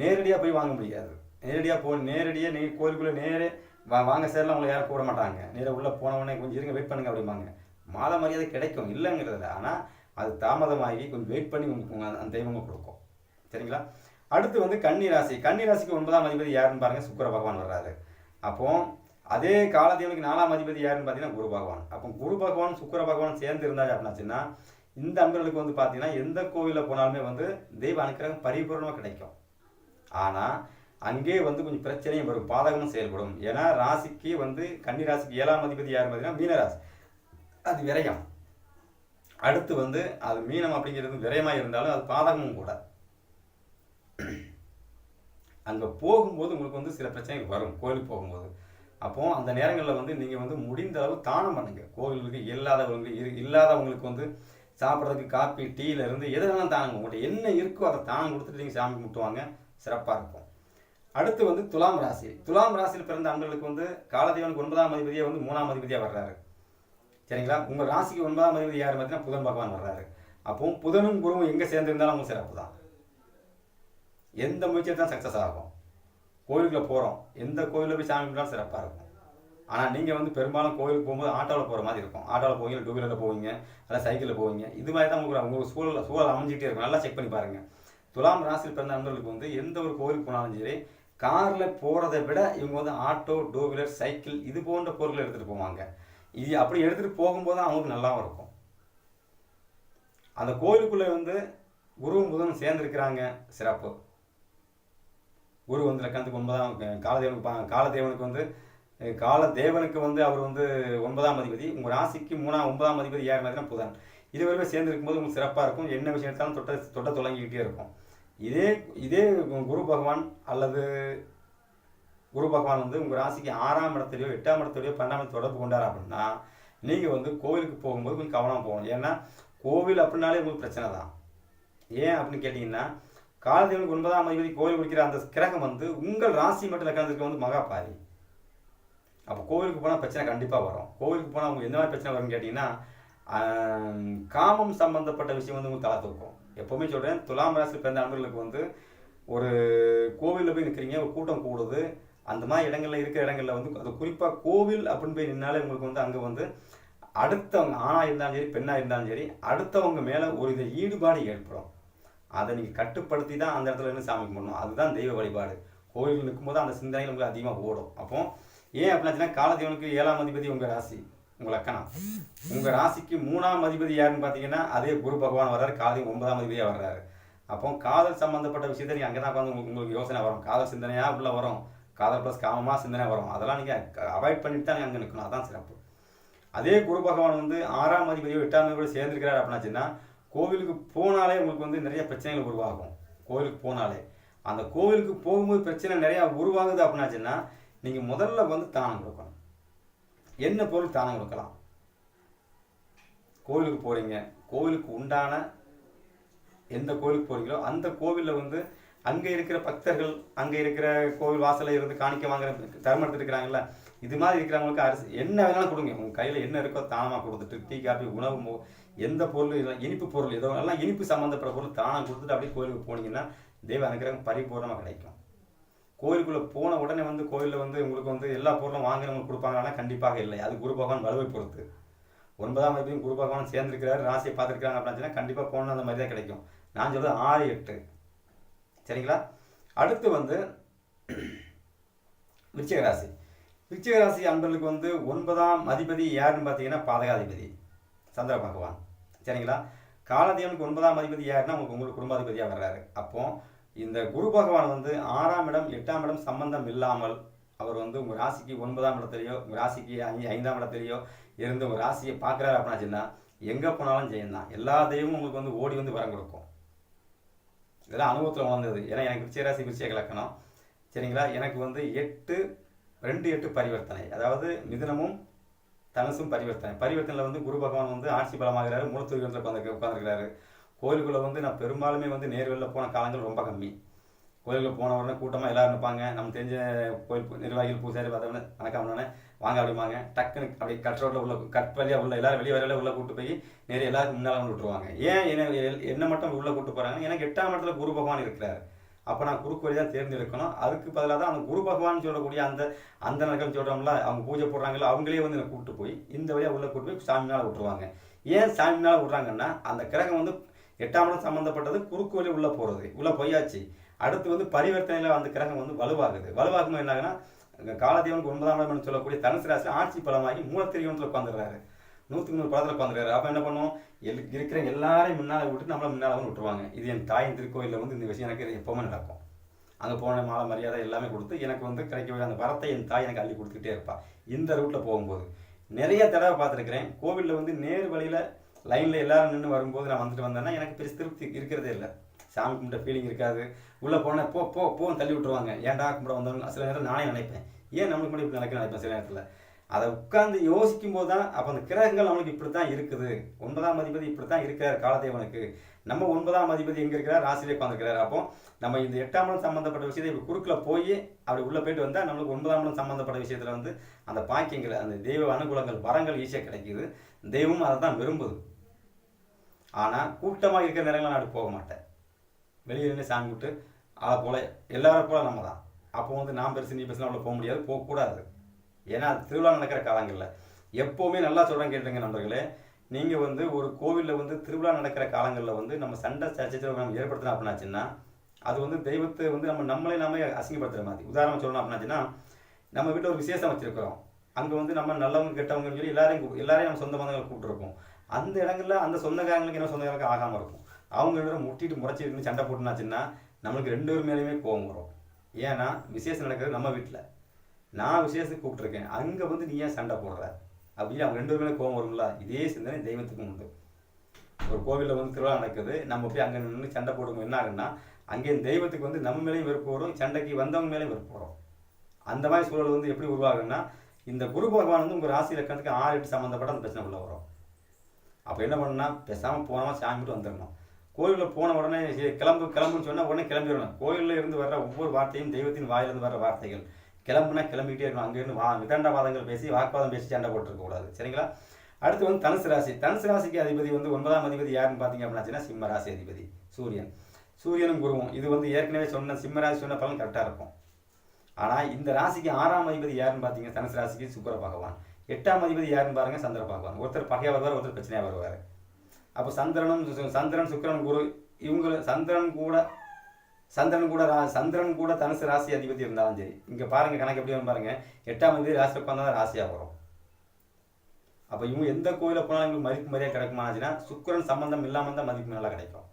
நேரடியாக போய் வாங்க முடியாது. நேரடியாக போ நேரடியாக நீங்கள் கோயிலுக்குள்ளே நேரே வா வாங்க சேரலாம் உங்களை யாரும் கூட மாட்டாங்க. நேராக உள்ளே போனவொடனே கொஞ்சம் இருங்க வெயிட் பண்ணுங்க அப்படிம்பாங்க. மாலை மரியாதை கிடைக்கும் இல்லைங்கிறதுல. ஆனால் அது தாமதமாகி கொஞ்சம் வெயிட் பண்ணி உங்களுக்கு அந்த தெய்வங்க கொடுக்கும். சரிங்களா? அடுத்து வந்து கன்னி ராசி கன்னி ராசிக்கு ஒன்பதாம் அதிபதி யாருன்னு பாருங்கள் சுக்கர பகவான் வர்றாரு. அப்போ அதே காலதேவனுக்கு நாலாம் அதிபதி யாருன்னு பார்த்தீங்கன்னா குரு பகவான். அப்போ குரு பகவான் சுக்கர பகவான் சேர்ந்து இருந்தாரு அப்படின்னாச்சுன்னா இந்த அன்பர்களுக்கு வந்து பார்த்தீங்கன்னா எந்த கோவிலில் போனாலுமே வந்து தெய்வ அனுக்கிரகம் பரிபூர்ணமாக கிடைக்கும். ஆனால் அங்கே வந்து கொஞ்சம் பிரச்சனையும் வரும் பாதகமும் செயல்படும். ஏன்னா ராசிக்கு வந்து கன்னி ராசிக்கு ஏழாம் அதிபதி யார் பார்த்தீங்கன்னா மீனராசி அது விரயம். அடுத்து வந்து அது மீனம் அப்படிங்கிறது விரயமாக இருந்தாலும் அது பாதகமும் கூட. அங்கே போகும்போது உங்களுக்கு வந்து சில பிரச்சனைகள் வரும் கோயிலுக்கு போகும்போது. அப்போது அந்த நேரங்களில் வந்து நீங்கள் வந்து முடிந்த அளவு தானம் பண்ணுங்க. கோவிலுக்கு இல்லாதவங்க இல்லாதவங்களுக்கு வந்து சாப்பிட்றதுக்கு காப்பி டீல இருந்து எது வேணாலும் தாங்க உங்கள்கிட்ட என்ன இருக்கோ அதை தானம் கொடுத்துட்டு நீங்கள் சாமி கும்பிட்டுவாங்க. சிறப்பாக இருக்கும். அடுத்து வந்து துலாம் ராசி. துலாம் ராசியில் பிறந்த அன்பர்களுக்கு வந்து காலதேவனுக்கு ஒன்பதாம் அதிபதியாக வந்து மூணாம் அதிபதியாக வர்றாரு. சரிங்களா? உங்கள் ராசிக்கு ஒன்பதாம் அதிபதி யார் பார்த்தீங்கன்னா புதன் பகவான் வர்றாரு. அப்போ புதனும் குருவும் எங்கே சேர்ந்துருந்தாலும் அவங்க சிறப்பு தான். எந்த முயற்சியை தான் சக்ஸஸ் ஆகும். கோயிலுக்குள்ள போகிறோம் எந்த கோயிலில் போய் சாமி கும்பிட்டாலும் சிறப்பாக இருக்கும். ஆனால் நீங்கள் வந்து பெரும்பாலும் கோயிலுக்கு போகும்போது ஆட்டோவில் போகிற மாதிரி இருக்கும். ஆட்டோவில் போவீங்க டூ வீலரில் போவீங்க இல்லை சைக்கிளில் போவீங்க. இது மாதிரி தான் உங்களுக்கு உங்களுக்கு சூழல் சூழல் அமைஞ்சிட்டே இருக்கும். நல்லா செக் பண்ணி பாருங்கள் துலாம் ராசியில் பிறந்த நண்பர்களுக்கு வந்து எந்த ஒரு கோயிலுக்கு போனாலும் சரி காரில் போகிறதை விட இவங்க வந்து ஆட்டோ டூ வீலர் சைக்கிள் இது போன்ற பொருட்களை எடுத்துகிட்டு போவாங்க. இது அப்படி எடுத்துகிட்டு போகும்போது தான் அவங்களுக்கு நல்லாவும் இருக்கும். அந்த கோயிலுக்குள்ளே வந்து குருவும் புதனும் சேர்ந்துருக்கிறாங்க. சிறப்பு. குரு வந்து லக்கணத்துக்கு ஒன்பதாம் காலதேவனுக்கு காலதேவனுக்கு வந்து கால தேவனுக்கு வந்து அவர் வந்து ஒன்பதாம் அதிபதி. உங்கள் ராசிக்கு மூணாம் ஒன்பதாம் அதிபதி யார் பார்த்தீங்கன்னா புதன். இதுவரைமே சேர்ந்து இருக்கும்போது உங்களுக்கு சிறப்பாக இருக்கும். என்ன விஷயம் எடுத்தாலும் தொட்ட தொட்ட தொடங்கிக்கிட்டே இருக்கும். இதே இதே குரு பகவான் அல்லது குரு பகவான் வந்து உங்கள் ராசிக்கு ஆறாம் இடத்துலையோ எட்டாம் இடத்துலையோ பன்னெண்டாம் இடத்துல தொடர்பு கொண்டார் அப்படின்னா நீங்கள் வந்து கோவிலுக்கு போகும்போது கொஞ்சம் கவனமாக போகணும். ஏன்னா கோவில் அப்படின்னாலே உங்களுக்கு பிரச்சனை தான். ஏன் அப்படின்னு கேட்டிங்கன்னா காலதேவனுக்கு ஒன்பதாம் அதிபதி கோவில் குடிக்கிற அந்த கிரகம் வந்து உங்கள் ராசி மட்டும் லக்கணத்துக்கு வந்து மகாபாரி அப்போ கோவிலுக்கு போனால் பிரச்சனை கண்டிப்பாக வரும். கோவிலுக்கு போனால் உங்களுக்கு எந்த மாதிரி பிரச்சனை வரும்னு கேட்டிங்கன்னா காமம் சம்மந்தப்பட்ட விஷயம் வந்து உங்களுக்கு தலை தூக்கும். எப்போவுமே சொல்கிறேன் துலாம் ராசியில் பிறந்த நண்பர்களுக்கு வந்து ஒரு கோவிலில் போய் நிற்கிறீங்க ஒரு கூட்டம் கூடுது அந்த மாதிரி இடங்களில் இருக்கிற இடங்களில் வந்து அது குறிப்பாக கோவில் அப்படின்னு போய் நின்னாலே உங்களுக்கு வந்து அங்கே வந்து அடுத்தவங்க ஆணாக இருந்தாலும் சரி பெண்ணாக இருந்தாலும் சரி அடுத்தவங்க மேலே ஒரு இதை ஈடுபாடு ஏற்படும். அதை நீங்கள் கட்டுப்படுத்தி தான் அந்த இடத்துல இருந்து சாமி பண்ணணும் அதுதான் தெய்வ வழிபாடு. கோயிலில் நிற்கும்போது அந்த சிந்தனைகள் உங்களுக்கு அதிகமாக ஓடும். அப்போது ஏன் அப்படின்னா காலதேவனுக்கு ஏழாம் அதிபதி உங்கள் ராசி உங்கள் லக்கணம். உங்கள் ராசிக்கு மூணாம் அதிபதி யாருன்னு பார்த்தீங்கன்னா அதே குரு பகவான் வர்றாரு காலதேவன் ஒன்பதாம் அதிபதியாக வர்றாரு. அப்போ காதல் சம்பந்தப்பட்ட விஷயத்தை நீங்கள் அங்கே தான் உட்காந்து உங்களுக்கு உங்களுக்கு யோசனை வரும். காதல் சிந்தனையாக உள்ள வரும். காதல் ப்ளஸ் காமமாக சிந்தனை வரும். அதெல்லாம் நீங்கள் அவாய்ட் பண்ணிட்டு தான் நீங்கள் அங்கே நிற்கணும் அதான் சிறப்பு. அதே குரு பகவான் வந்து ஆறாம் அதிபதியோ எட்டாம் அதிபதியோட சேர்ந்திருக்கிறார் அப்படின்னாச்சுன்னா கோவிலுக்கு போனாலே உங்களுக்கு வந்து நிறைய பிரச்சனைகள் உருவாகும். கோவிலுக்கு போனாலே. அந்த கோவிலுக்கு போகும்போது பிரச்சனை நிறையா உருவாகுது அப்படின்னாச்சுன்னா நீங்கள் முதல்ல வந்து தானம் கொடுக்கணும். என்ன பொருள் தானம் கொடுக்கலாம்? கோவிலுக்கு போகிறீங்க கோவிலுக்கு உண்டான எந்த கோவிலுக்கு போகிறீங்களோ அந்த கோவிலில் வந்து அங்கே இருக்கிற பக்தர்கள் அங்கே இருக்கிற கோவில் வாசலில் இருந்து காணிக்க வாங்குற தர்மம் எடுத்துட்டு இருக்கிறாங்கல்ல இது மாதிரி இருக்கிறவங்களுக்கு அரிசி என்ன வேணாலும் கொடுங்க. உங்கள் கையில் என்ன இருக்கோ தானமாக கொடுத்துட்டு டீ காபி உணவு எந்த பொருள் இனிப்பு பொருள் ஏதோ எல்லாம் இனிப்பு சம்மந்தப்பட்ட பொருள் தானம் கொடுத்துட்டு அப்படியே கோயிலுக்கு போனீங்கன்னா தெய்வ அனுகிரகம் பரிபூர்ணமாக கிடைக்கும். கோயிலுக்குள்ளே போன உடனே வந்து கோயிலில் வந்து உங்களுக்கு வந்து எல்லா பொருளும் வாங்கினவங்களுக்கு கொடுப்பாங்கன்னா கண்டிப்பாக இல்லை. அது குரு பகவான் வலுவை பொறுத்து. ஒன்பதாம் வயதையும் குரு பகவான் சேர்ந்திருக்கிறாரு ராசியை பார்த்துருக்காங்க அப்படின்னு சொன்னால் கண்டிப்பாக போன அந்த மாதிரி தான் கிடைக்கும். நான் சொல்கிறது ஆறு எட்டு. சரிங்களா? அடுத்து வந்து விருச்சிக ராசி. விருச்சிக ராசி அன்பர்களுக்கு வந்து ஒன்பதாம் அதிபதி யாருன்னு பார்த்தீங்கன்னா பாதகாதிபதி சந்திர பகவான். சரிங்களா? காலதேவனுக்கு ஒன்பதாம் அதிபதி யாருன்னா உங்களுக்கு உங்களுக்கு குடும்பாதிபதியாக வர்றாரு. அப்போ இந்த குரு பகவான் வந்து ஆறாம் இடம் எட்டாம் இடம் சம்பந்தம் இல்லாமல் அவர் வந்து உங்கள் ராசிக்கு ஒன்பதாம் இடத்துலையோ உங்கள் ராசிக்கு ஐ ஐந்தாம் இடத்துலையோ இருந்து உங்கள் ராசியை பார்க்குறாரு அப்படின்னா எங்கே போனாலும் ஜெயந்தான் எல்லா தெய்வமும் உங்களுக்கு வந்து ஓடி வந்து வரம் கொடுக்கும். இதெல்லாம் அனுபவத்தில் உணர்ந்தது. ஏன்னா எனக்கு விருச்சிக ராசி விருச்சிக இலக்கணம் சரிங்களா? எனக்கு வந்து எட்டு ரெண்டு எட்டு பரிவர்த்தனை. அதாவது மிதுனமும் தனுசும் பரிவர்த்தனை. பரிவர்த்தனையில் வந்து குரு பகவான் வந்து ஆட்சி பலமாகிறாரு மூலத்துறை உட்காந்துருக்கிறாரு கோயிலுக்குள்ளே வந்து நான் பெரும்பாலுமே வந்து நேர்வெளியில் போன காலங்கள் ரொம்ப கம்மி. கோயிலுக்கு போன உடனே கூட்டமாக எல்லோரும் இருப்பாங்க. நம்ம தெரிஞ்ச கோயில் நிர்வாகிகள் பூசாரி பார்த்தோன்னே வணக்கம் வாங்க அப்படிம்பாங்க. டக்குன்னு அப்படி கட் ரோட்டில் உள்ள கட் வழியாக உள்ள எல்லோரும் வெளியே வரையில உள்ள கூட்டு போய் நிறைய எல்லாருக்கும் முன்னால் வந்து விட்டுருவாங்க. ஏன் என்ன என்ன மட்டும் உள்ளே கூட்டு போகிறாங்க எனக்கு எட்டாம் இடத்துல குரு பகவான் இருக்கிறார். அப்போ நான் குறுக்கு வழி தான் தேர்ந்தெடுக்கணும். அதுக்கு பதிலாக தான் அந்த குரு பகவான் சொல்லக்கூடிய அந்த அந்த நகரம் சொல்கிறோம்ல அவங்க பூஜை போடுறாங்களோ அவங்களே வந்து என்னை கூப்பிட்டு போய் இந்த வழியாக உள்ளே கூட்டு போய் சாமி மேலே விட்டுருவாங்க. ஏன் சாமி மேலே விட்றாங்கன்னா அந்த கிரகம் வந்து எட்டாம் இடம் சம்மந்தப்பட்டது குறுக்கு வழி உள்ளே போகிறது உள்ளே பொய்யாச்சு. அடுத்து வந்து பரிவர்த்தனையில் அந்த கிரகம் வந்து வலுவாகுது. வலுவாகும்போது என்ன காலதேவனுக்கு ஒன்பதாம் இடம்னு சொல்லக்கூடிய தனுசு ராசி ஆட்சி பலமாகி மூலத்திரிகோணத்தில் உட்காந்துடுறாரு நூற்றுக்கு நூறு படத்தில் உட்காந்துருக்காரு அப்போ என்ன பண்ணுவோம்? எல் இருக்கிற எல்லாரையும் முன்னால் விட்டு நம்மளை முன்னால் வந்து விட்டுருவாங்க. இது என் தாயின் திருக்கோயிலில் வந்து இந்த விஷயம் எனக்கு எப்போவுமே நடக்கும். அங்கே போன மாலை மரியாதை எல்லாமே கொடுத்து எனக்கு வந்து கிடைக்க அந்த வரத்தை என் தாய் எனக்கு அள்ளி கொடுத்துக்கிட்டே இருப்பாள் இந்த ரூட்டில் போகும்போது. நிறைய தடவை பார்த்துருக்குறேன். கோவிலில் வந்து நேர் வழியில் லைனில் எல்லாரும் நின்று வரும்போது நான் வந்துட்டு வந்தேன்னா எனக்கு பெரிய திருப்தி இருக்கிறதே இல்லை. சாமி கும்பிட்ட ஃபீலிங் இருக்காது. உள்ளே போனால் போ போ போன்னு தள்ளி விட்டுருவாங்க. ஏன்டா கும்பிட வந்தவங்க சில நேரம் நானே நினைப்பேன். ஏன் நம்மளுக்கு மட்டும் இப்படி நினைக்க நினைப்பேன் சில நேரத்தில். அதை உட்காந்து யோசிக்கும் போது தான் அப்போ அந்த கிரகங்கள் நம்மளுக்கு இப்படி தான் இருக்குது. ஒன்பதாம் அதிபதி இப்படி தான் இருக்கிறார் காலதேவனுக்கு. நம்ம ஒன்பதாம் அதிபதி எங்கே இருக்கிறார்? ராசியிலே உட்காந்துருக்கிறார் அப்போ நம்ம இந்த எட்டாம் இடம் சம்மந்தப்பட்ட விஷயத்தை இப்படி குறுக்கில் போய் அப்படி உள்ளே போயிட்டு வந்தால் நம்மளுக்கு ஒன்பதாம் இடம் சம்மந்தப்பட்ட விஷயத்தில் வந்து அந்த பாக்கியங்கள் அந்த தெய்வ அனுகூலங்கள் வரங்கள் ஈஸியாக கிடைக்கிது. தெய்வமும் அதை தான் விரும்புது. ஆனால் கூட்டமாக இருக்கிற நேரங்களில் நான் போக மாட்டேன். வெளியே நின்று சாமி விட்டு அதை போல் எல்லாரும் போல் நம்ம தான் அப்போ வந்து நான் பெருசு நீ பெருசு அவ்வளோ போக முடியாது போகக்கூடாது ஏன்னா அது திருவிழா நடக்கிற காலங்களில். எப்போவுமே நல்லா சொல்கிறேன் கேட்டுங்க நண்பர்களே. நீங்கள் வந்து ஒரு கோவிலில் வந்து திருவிழா நடக்கிற காலங்களில் வந்து நம்ம சண்டை சச்சரவு நம்ம ஏற்படுத்தினோம் அப்படின்னாச்சுன்னா அது வந்து தெய்வத்தை வந்து நம்ம நம்மளே நாம அசிங்கப்படுத்துகிற மாதிரி. உதாரணம் சொல்லணும் அப்படின்னாச்சுன்னா நம்ம வீட்டில் ஒரு விசேஷம் வச்சுருக்கிறோம். அங்கே வந்து நம்ம நல்லவங்க கெட்டவங்கன்னு சொல்லி எல்லாரையும் எல்லாரையும் நம்ம சொந்த பந்தங்களை கூப்பிட்டுருப்போம் அந்த இடங்களில் அந்த சொந்தக்காரங்களுக்கு என்ன சொந்தக்காரங்களுக்கு ஆகாமல் இருக்கும். அவங்க ரெண்டு முட்டிட்டு முறைச்சி இருந்து சண்டை போட்டுனாச்சுன்னா நம்மளுக்கு ரெண்டு பேர் மேலேயுமே கோவம் வரும். ஏன்னா விசேஷம் நடக்கிறது நம்ம வீட்டில் நான் விசேஷத்துக்கு கூப்பிட்டுருக்கேன். அங்கே வந்து நீ ஏன் சண்டை போடுற? அப்படின்னு அவங்க ரெண்டு பேருமே கோவம் வரும்ல? இதே சிந்தனை தெய்வத்துக்கும் உண்டு. ஒரு கோவிலில் வந்து திருவிழா நடக்குது. நம்ம போய் அங்கே நின்று சண்டை போடுவோம் என்ன ஆகுன்னா அங்கே தெய்வத்துக்கு வந்து நம்ம மேலேயும் வெறுப்பு வரும். சண்டைக்கு வந்தவங்க மேலேயும் வெறுப்பு வரும். அந்த மாதிரி சூழல் வந்து எப்படி உருவாகுன்னா இந்த குரு பகவான் வந்து உங்கள் ராசி இலக்கணத்துக்கு ஆறு எட்டு சம்மந்தப்பட்ட அந்த பிரச்சனை உள்ள வரும். அப்போ என்ன பண்ணணும்னா பேசாமல் போனோமா சாமி விட்டு வந்துடணும். கோயிலில் போன உடனே சரி, கிளம்பு கிளம்புன்னு சொன்னால் உடனே கிளம்பிடணும் கோயிலில் இருந்து வர்ற ஒவ்வொரு வார்த்தையும் தெய்வத்தின் வாயிலிருந்து வர்ற வார்த்தைகள். கிளம்புனா கிளம்பிக்கிட்டே இருக்கணும். அங்கேருந்து வா விதண்டவாதங்கள் பேசி வாக்குவாதம் பேசி சண்டை போட்டுருக்கக்கூடாது சரிங்களா? அடுத்து வந்து தனுசு ராசி. தனுசு ராசிக்கு அதிபதி வந்து ஒன்பதாம் அதிபதி யாருன்னு பார்த்தீங்க அப்படின்னாச்சுன்னா சிம்ம ராசி அதிபதி சூரியன். சூரியனும் குருவும். இது வந்து ஏற்கனவே சொன்ன சிம்ம ராசி சொன்ன பலன் கரெக்டாக இருக்கும். ஆனால் இந்த ராசிக்கு ஆறாம் அதிபதி யாருன்னு பார்த்தீங்க தனுசு ராசிக்கு சுக்கர பகவான். எட்டாம் அதிபதி யாருன்னு பாருங்க சந்திர பகவான் ஒருத்தர் பகையாக வருவார் ஒருத்தர் பிரச்சனையாக வருவார். அப்போ சந்திரனும் சு- சந்திரன் சுக்கிரன் குரு இவங்க சந்திரன் கூட சந்திரன் கூட ரா- சந்திரன் கூட தனுசு ராசி அதிபதி இருந்தாலும் சரி இங்கே பாருங்க கணக்கு எப்படி வரும் பாருங்க. எட்டாம் தேதி ராசி உட்காந்தா தான் ராசியாக வரும். அப்போ இவங்க எந்த கோயிலில் போனாலும் இவங்களுக்கு மதிப்பு மரியாதை கிடைக்குமாச்சுன்னா சுக்கிரன் சம்பந்தம் இல்லாமல் தான் மதிப்பு நல்லா கிடைக்கும்.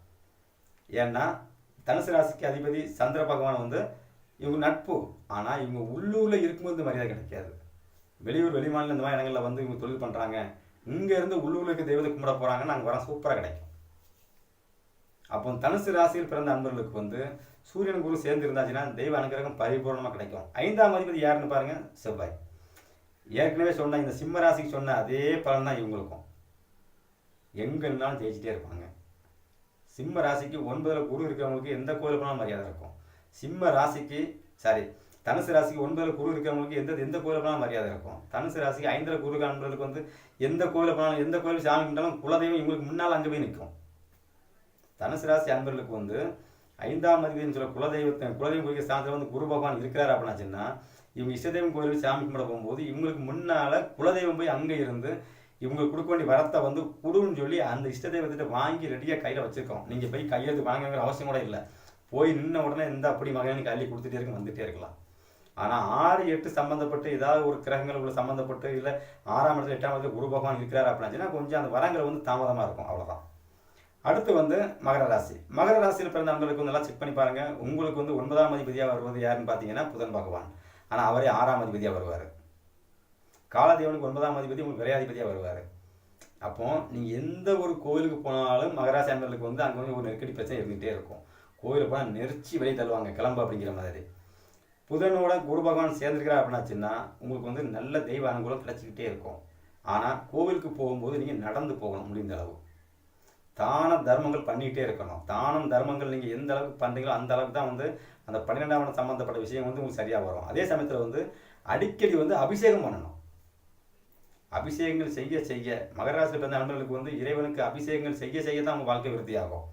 ஏன்னா தனுசு ராசிக்கு அதிபதி சந்திர பகவான் வந்து இவங்க நட்பு. ஆனால் இவங்க உள்ளூரில் இருக்கும்போது மரியாதை கிடைக்காது. வெளியூர் வெளிமாநில இந்த மாதிரி இடங்களில் வந்து இவங்க தொழில் பண்ணுறாங்க இங்கேருந்து உள்ளூருக்கு தெய்வத்தை கும்பிட போகிறாங்கன்னு அங்கே வர சூப்பராக கிடைக்கும். அப்போ தனுசு ராசியில் பிறந்த அன்பர்களுக்கு வந்து சூரியன் குரு சேர்ந்து இருந்தாச்சுன்னா தெய்வ அனுகிரகம் பரிபூர்ணமாக கிடைக்கும். ஐந்தாம் அதிபதி யாருன்னு பாருங்கள் செவ்வாய். ஏற்கனவே சொன்ன இந்த சிம்ம ராசிக்கு சொன்ன அதே பலன் தான் இவங்களுக்கும். எங்கன்னாலும் ஜெயிச்சிட்டே இருப்பாங்க. சிம்ம ராசிக்கு ஒன்பதில் குரு இருக்கிறவங்களுக்கு எந்த கோயில் போனாலும் மரியாதை இருக்கும். சிம்ம ராசிக்கு சாரி தனுசு ராசிக்கு ஒன்பதுல குரு இருக்கிறவங்களுக்கு எந்த எந்த கோயில் போனாலும் மரியாதை இருக்கும். தனுசு ராசிக்கு ஐந்தில் குரு காண்பவர்களுக்கு வந்து எந்த கோயிலில் போனாலும் எந்த கோயில் சாமி கும்பிட்டாலும் குலதெய்வம் இவங்களுக்கு முன்னால் அங்கே போய் நிற்கும் தனுசு ராசி அன்பர்களுக்கு வந்து ஐந்தாம் அதிபதினு சொல்ல குலதெய்வத்தை குலதெய்வம் குறிக்க ஸ்தானத்தில் வந்து குரு பகவான் இருக்கிறார் அப்படின்னாச்சுன்னா இவங்க இஷ்டதெய்வம் கோயிலுக்கு சாமி கும்பிட போகும்போது இவங்களுக்கு முன்னால் குலதெய்வம் போய் அங்கே இருந்து இவங்களுக்கு கொடுக்க வேண்டிய வரத்தை வந்து குடுன்னு சொல்லி அந்த இஷ்ட தெய்வத்திட்ட வாங்கி ரெடியாக கையில் வச்சுருக்கோம். நீங்கள் போய் கையெழுத்து வாங்குங்கிற அவசியம் கூட இல்லை. போய் நின்ன உடனே இந்த அப்படி மகனுக்கு அள்ளி கொடுத்துட்டே இருக்க வந்துட்டே இருக்கலாம். ஆனால் ஆறு எட்டு சம்மந்தப்பட்டு ஏதாவது ஒரு கிரகங்கள் உள்ள சம்மந்தப்பட்டு இல்லை ஆறாம் இடத்துல எட்டாம் இடத்துல குரு பகவான் இருக்கிறார் அப்படின்னா கொஞ்சம் அந்த வரங்கள் வந்து தாமதமாக இருக்கும். அவ்வளோதான் அடுத்து வந்து மகர ராசி. மகர ராசியில் பிறந்த வந்து நல்லா செக் பண்ணி பாருங்க. உங்களுக்கு வந்து ஒன்பதாம் அதிபதியாக வருவது யாருன்னு பார்த்தீங்கன்னா புதன் பகவான். ஆனால் அவரே ஆறாம் அதிபதியாக வருவார். காலதேவனுக்கு ஒன்பதாம் அதிபதி உங்களுக்கு விரையாதிபதியாக வருவார். அப்போ நீங்கள் எந்த ஒரு கோயிலுக்கு போனாலும் மகராசி அன்பர்களுக்கு வந்து அங்கே வந்து ஒரு நெருக்கடி பிரச்சனை இருந்துகிட்டே இருக்கும். கோயிலுக்கு போனால் நெரிச்சி வெளியே தள்ளுவாங்க. கிளம்பு அப்படிங்கிற மாதிரி. புதனோட குரு பகவான் சேர்ந்துருக்கிறார் அப்படின்னாச்சுன்னா உங்களுக்கு வந்து நல்ல தெய்வ அனுகூலம் கிடைச்சிக்கிட்டே இருக்கும். ஆனால் கோவிலுக்கு போகும்போது நீங்கள் நடந்து போகணும் முடிந்த அளவு. தான தர்மங்கள் பண்ணிக்கிட்டே இருக்கணும். தானம் தர்மங்கள் நீங்கள் எந்த அளவுக்கு பண்ணுறீங்களோ அந்த அளவுக்கு தான் வந்து அந்த பன்னிரெண்டாம் சம்மந்தப்பட்ட விஷயம் வந்து உங்களுக்கு சரியாக வரும். அதே சமயத்தில் வந்து அடிக்கடி வந்து அபிஷேகம் பண்ணணும். அபிஷேகங்கள் செய்ய செய்ய மகராசியில் பிறந்த நண்பர்களுக்கு வந்து இறைவனுக்கு அபிஷேகங்கள் செய்ய செய்ய தான் அவங்க வாழ்க்கை விருத்தியாகும்.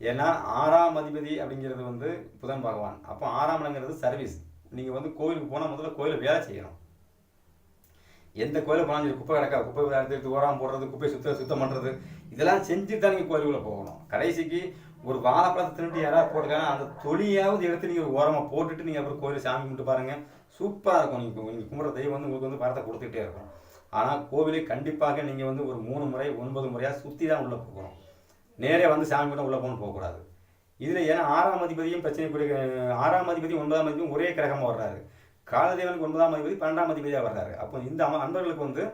ஏன்னா ஆறாம் அதிபதி அப்படிங்கிறது வந்து புதன் பகவான். அப்போ ஆறாம் இடங்கிறது சர்வீஸ் நீங்கள் வந்து கோயிலுக்கு போனால் முதல்ல கோயிலில் வேலை செய்யணும். எந்த கோயிலில் போனாலும் சரி குப்பை கிடக்கா குப்பை எடுத்து ஓராம போடுறது குப்பையை சுத்த சுத்தம் பண்ணுறது இதெல்லாம் செஞ்சு தான் நீங்கள் கோயிலுக்குள்ளே போகணும். கடைசிக்கு ஒரு வாழைப்பழத்தை திருட்டு யாராவது போட்டுக்காங்க அந்த தொழியாவது எடுத்து நீங்கள் ஓரமாக போட்டுட்டு நீங்கள் அப்புறம் கோயில் சாமி கும்பிட்டு பாருங்கள் சூப்பராக இருக்கும். நீங்கள் நீங்கள் கும்பிட்ற தெய்வம் வந்து உங்களுக்கு வந்து பரத்தை கொடுத்துக்கிட்டே இருக்கும். ஆனால் கோவிலை கண்டிப்பாக நீங்கள் வந்து ஒரு மூணு முறை ஒன்பது முறையாக சுற்றி தான் உள்ளே போகணும். நேரே வந்து சாமி கூட உள்ளே போகணும் போகக்கூடாது. இதில் ஏன்னா ஆறாம் அதிபதியும் பிரச்சனைக்குரிய ஆறாம் அதிபதி ஒன்பதாம் அதிபதியும் ஒரே கிரகமாக வர்றாரு. காலதேவனுக்கு ஒன்பதாம் அதிபதி பன்னெண்டாம் அதிபதியாக வர்றாரு. அப்போ இந்த அம அன்பர்களுக்கு வந்து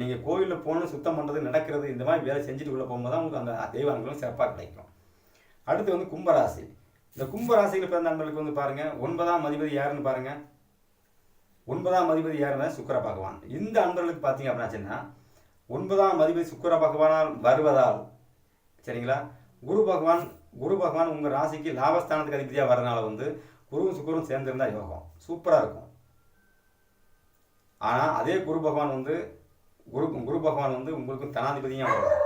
நீங்கள் கோவிலில் போகணும் சுத்தம் பண்ணுறது நடக்கிறது இந்த மாதிரி வேலை செஞ்சுட்டு உள்ளே போகும்போது தான் உங்களுக்கு அந்த தெய்வ அனுகூலம் சிறப்பாக கிடைக்கும். அடுத்து வந்து கும்பராசி. இந்த கும்பராசியில் பிறந்த அன்பர்களுக்கு வந்து பாருங்கள் ஒன்பதாம் அதிபதி யாருன்னு பாருங்கள் ஒன்பதாம் அதிபதி யாருன்னா சுக்கர பகவான். இந்த அன்பர்களுக்கு பார்த்தீங்க அப்படின்னாச்சுன்னா ஒன்பதாம் அதிபதி சுக்கர பகவானால் வருவதால் சரிங்களா? குரு பகவான் குரு பகவான் உங்கள் ராசிக்கு லாபஸ்தானத்துக்கு அதிபதியாக வரனால வந்து குருவும் சுக்கரும் சேர்ந்திருந்தா யோகம். சூப்பராக இருக்கும். ஆனால் அதே குரு பகவான் வந்து குரு குரு பகவான் வந்து உங்களுக்கு தனாதிபதியும் வருதான் தான்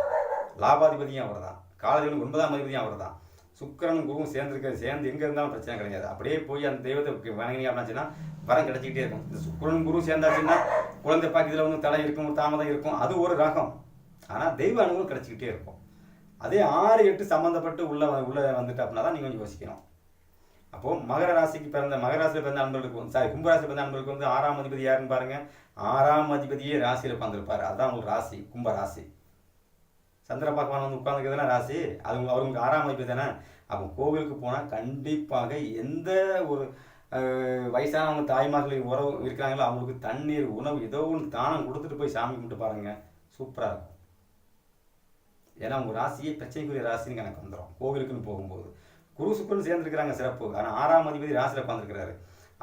லாபாதிபதியும் அவர் தான் ஒன்பதாம் அதிபதியும் வருதான் சுக்கரனும் குருவும் சேர்ந்துருக்க சேர்ந்து எங்கே இருந்தாலும் பிரச்சனை கிடையாது. அப்படியே போய் அந்த தெய்வத்தை வணங்கினீங்க அப்படின்னாச்சுன்னா வரம் கிடைச்சிக்கிட்டே இருக்கும். இந்த சுக்கரனும் குருவும் சேர்ந்தாச்சுன்னா குழந்தை பாக்கியத்தில் வந்து தலை இருக்கும் தாமதம் இருக்கும். அது ஒரு ரகம். ஆனால் தெய்வ அனுபவம் கிடைச்சிக்கிட்டே இருக்கும். அதே ஆறு எட்டு சம்மந்தப்பட்டு உள்ள உள்ள வந்துட்டு அப்படின்னா தான் நீங்கள் கொஞ்சம் யோசிக்கணும். அப்போ மகர ராசிக்கு பிறந்த மகர ராசியில் பிறந்த அன்பர்களுக்கு வந்து சாரி கும்பராசி பிறந்த அன்பர்களுக்கு வந்து ஆறாம் அதிபதி யாருன்னு பாருங்க. ஆறாம் அதிபதியே ராசியில் உட்காந்துருப்பாரு அதுதான் உங்களுக்கு ராசி கும்ப ராசி. சந்திர பகவான் வந்து உட்காந்துக்கிறதுனா ராசி? அது அவருக்கு ஆறாம் அதிபதி தானே? அப்போ கோவிலுக்கு போனால் கண்டிப்பாக எந்த ஒரு வயசானவங்க தாய்மார்கள் உறவு இருக்கிறாங்களோ அவங்களுக்கு தண்ணீர் உணவு ஏதோ ஒன்று தானம் கொடுத்துட்டு போய் சாமி கும்பிட்டு பாருங்க. சூப்பராக இருக்கும். ஏன்னா உங்கள் ராசியே பிரச்சனைக்குரிய ராசின்னு கணக்கு வந்துடும் கோவிலுக்குன்னு போகும்போது. குரு சுக்கரன் சேர்ந்துருக்கிறாங்க சிறப்பு. ஆனால் ஆறாம் அதிபதி ராசியில் உட்காந்துருக்கிறாரு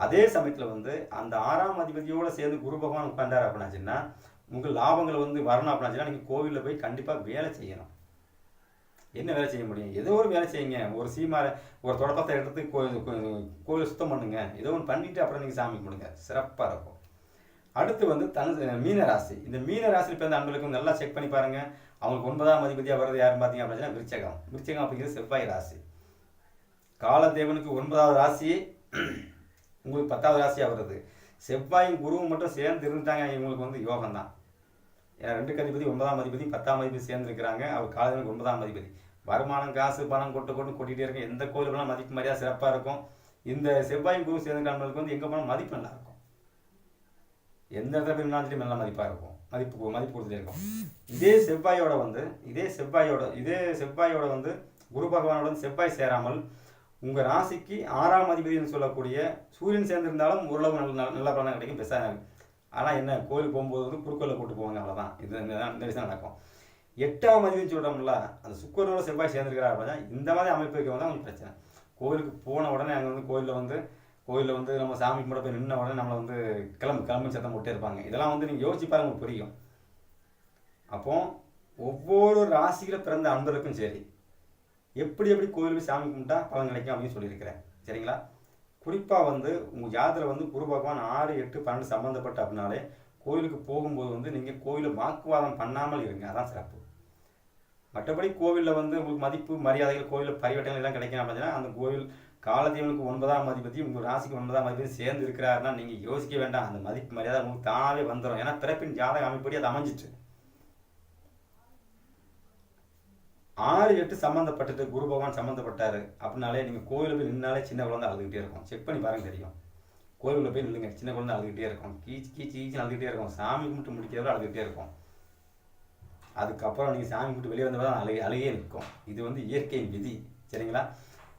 அதே சமயத்தில் வந்து அந்த ஆறாம் அதிபதியோடு சேர்ந்து குரு பகவான் உட்காந்தார் அப்படின்னாச்சுன்னா உங்கள் லாபங்களை வந்து வரணும் அப்படின்னாச்சுன்னா நீங்கள் கோவிலில் போய் கண்டிப்பாக வேலை செய்யணும். என்ன வேலை செய்ய முடியும்? ஏதோ ஒரு வேலை செய்யுங்க. ஒரு சீமார ஒரு தொடப்பத்தை எடுத்து கோவில் சுத்தம் பண்ணுங்க. ஏதோ ஒன்று பண்ணிட்டு அப்புறம் நீங்கள் சாமி கும்பிடுங்க. சிறப்பாக இருக்கும். அடுத்து வந்து தனு மீன ராசி. இந்த மீன ராசியில் பிறந்த அன்பர்களுக்கு நல்லா செக் பண்ணி பாருங்கள் அவங்களுக்கு ஒன்பதாம் அதிபதியாக வர்றது யாருன்னு பார்த்தீங்க அப்படின்னா விருச்சகம். விருச்சகம் அப்படிங்கிறது செவ்வாய் ராசி. காலதேவனுக்கு ஒன்பதாவது ராசி உங்களுக்கு பத்தாவது ராசியாக வருது செவ்வாயும் குருவும் மட்டும் சேர்ந்து இருந்தாங்க இவங்களுக்கு வந்து யோகம் தான் ரெண்டு ரெண்டுக்கு அதிபதி ஒன்பதாம் அதிபதி பத்தாம் அதிபதி சேர்ந்துருக்கிறாங்க அவர் காலதேவனுக்கு ஒன்பதாம் அதிபதி. வருமானம் காசு பணம் கொட்டு கொட்டு கொட்டிகிட்டே இருக்கும். எந்த கோயில் மதிப்பு மரியாதை சிறப்பாக இருக்கும்? இந்த செவ்வாயும் குருவும் சேர்ந்துக்கிறவங்களுக்கு வந்து எங்கே போனால் மதிப்பு நல்லா இருக்கும். எந்த இடத்துல போய் நின்னாலும் நல்ல மதிப்பாக இருக்கும். மதிப்பு மதிப்பு கொடுத்துட்டே இருக்கும். இதே செவ்வாயோட வந்து இதே செவ்வாயோட இதே செவ்வாயோட வந்து குரு பகவானோட வந்து செவ்வாய் சேராமல் உங்கள் ராசிக்கு ஆறாம் அதிபதினு சொல்லக்கூடிய சூரியன் சேர்ந்திருந்தாலும் ஓரளவு நல்ல நல்ல- நல்ல கிடைக்கும் பெருசாக ஆனால் என்ன கோயில் போகும்போது வந்து குறுக்கோலில் கூட்டு போவாங்க அவ்வளோதான் இது இந்த இந்த விஷயம் நடக்கும். எட்டாம் அதிபதினு சொல்கிறோம்ல அந்த சுக்கரனோட செவ்வாய் சேர்ந்துருக்கிறா அப்படின்னா இந்த மாதிரி அமைப்பு இருக்கிறவங்க தான் உங்களுக்கு பிரச்சனை. கோயிலுக்கு போன உடனே அங்கே வந்து கோயிலில் வந்து கோயிலில் வந்து நம்ம சாமி கும்பிட போய் நின்ன உடனே நம்மளை வந்து கிளம்பு கிளம்பு சத்தம் போட்டே இருப்பாங்க. இதெல்லாம் வந்து நீங்கள் யோசிச்சு பாருங்க உங்களுக்கு புரியும். அப்போ ஒவ்வொரு ராசியில் பிறந்த அன்பருக்கும் சரி எப்படி எப்படி கோயிலுக்கு சாமி கும்பிட்டா பலன் கிடைக்கும் அப்படின்னு சொல்லியிருக்கிறேன். சரிங்களா? குறிப்பாக வந்து உங்கள் ஜாதகத்தில் வந்து குரு பகவான் ஆறு எட்டு பன்னெண்டு சம்மந்தப்பட்ட அப்படின்னாலே கோயிலுக்கு போகும்போது வந்து நீங்கள் கோயிலில் வாக்குவாதம் பண்ணாமல் இருங்க. அதான் சிறப்பு. மற்றபடி கோவிலில் வந்து உங்களுக்கு மதிப்பு மரியாதைகள் கோவிலில் பரிவட்டங்கள் எல்லாம் கிடைக்கணும் அப்படின்னா அந்த கோவில் காலத்தீவனுக்கு ஒன்பதாம் அதிபதி உங்கள் ராசிக்கு ஒன்பதாம் அதிபதி சேர்ந்து இருக்கிறாருன்னா நீங்கள் யோசிக்க வேண்டாம். அந்த மதிப்பு மரியாதை உங்களுக்கு தானாகவே வந்துடும் ஏன்னா பிறப்பின் ஜாதக அமைப்படி அது அமைஞ்சிட்டு. ஆறு எட்டு சம்மந்தப்பட்டது குரு பகவான் சம்மந்தப்பட்டாரு அப்படின்னாலே நீங்கள் கோயிலில் போய் நின்னாலே சின்ன குழந்தை அழுதுகிட்டே இருக்கும். செக் பண்ணி பாருங்க தெரியும். கோயிலில் போய் நில்லுங்க சின்ன குழந்தை அழுதுகிட்டே இருக்கும். கீச்சு கீச்சு கீச்சு அழுதுகிட்டே இருக்கும். சாமி கும்பிட்டு முடிக்கிறவரை அழுதுகிட்டே இருக்கும். அதுக்கப்புறம் நீங்கள் சாமி கும்பிட்டு வெளியே வந்தவரை அழுகை அழுகே நிற்கும். இது வந்து இயற்கையின் விதி. சரிங்களா?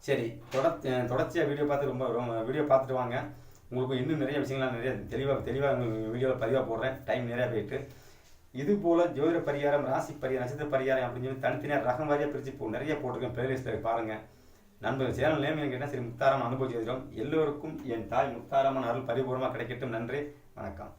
சரி தொட தொடர்ச்சியாக வீடியோ பார்த்து ரொம்ப ரொம்ப வீடியோ பார்த்துட்டு வாங்க. உங்களுக்கு இன்னும் நிறைய விஷயங்கள்லாம் நிறைய தெளிவாக தெளிவாக உங்களுக்கு வீடியோவில் பதிவாக போடுறேன். டைம் நிறையா போயிட்டு. இது போல் ஜோதிட பரிகாரம் ராசி பரிகாரம் நட்சத்திர பரிகாரம் அப்படின்னு சொல்லி தனித்தனியாக ரகம் வாரியாக பிரித்து இப்போ நிறைய போட்டிருக்கேன் பிளேலிஸ்ட்டில் பாருங்கள் நண்பர்கள் சேனல் நேம் எனக்கு கேட்டால் சரி முத்தாரம் அனுபவம் எல்லோருக்கும் என் தாய் முத்தாரம்மன் அருள் பரிபூர்ணமாக கிடைக்கட்டும். நன்றி. வணக்கம்.